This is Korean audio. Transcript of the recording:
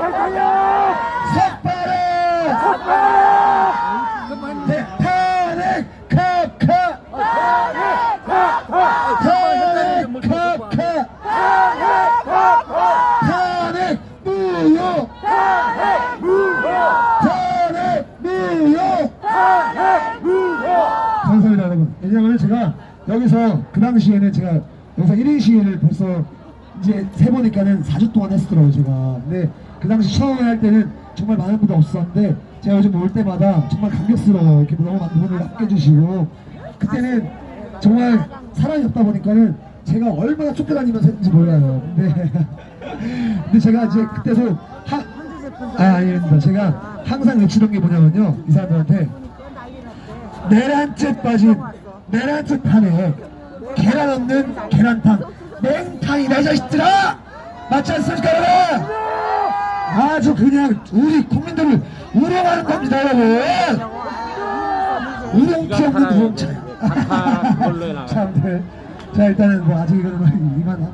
석발에 탄핵 카카 탄핵 카카 탄핵 무효 탄핵 무효 감사합니다 여러분 왜냐하면 제가 여기서 그 당시에는 제가 영상 1인 시위를 벌써 이제 세보니까는 4주 동안 했었더라고요 제가. 근데 그 당시 처음에 할 때는 정말 많은 분들 없었는데 제가 요즘 올 때마다 정말 감격스러워요. 이렇게 너무 많은 분을 아껴주시고. 그때는 정말 사람이 없다 보니까는 제가 얼마나 쫓겨다니면서 했는지 몰라요. 근데 근데 제가 이제 그때도 하, 아 아닙니다. 제가 항상 외치던 게 뭐냐면요. 이 사람들한테 내란째 빠진 내란째 판에 계란 없는 계란탕 맹탕이다 이 자식들아 맞지 않습니까 여러분 아주 그냥 우리 국민들을 우롱하는 겁니다 여러분 우롱티 없는 우롱차 각하 그걸로 해놔. 참, 네. 자 일단은 뭐 아직 이거는 이만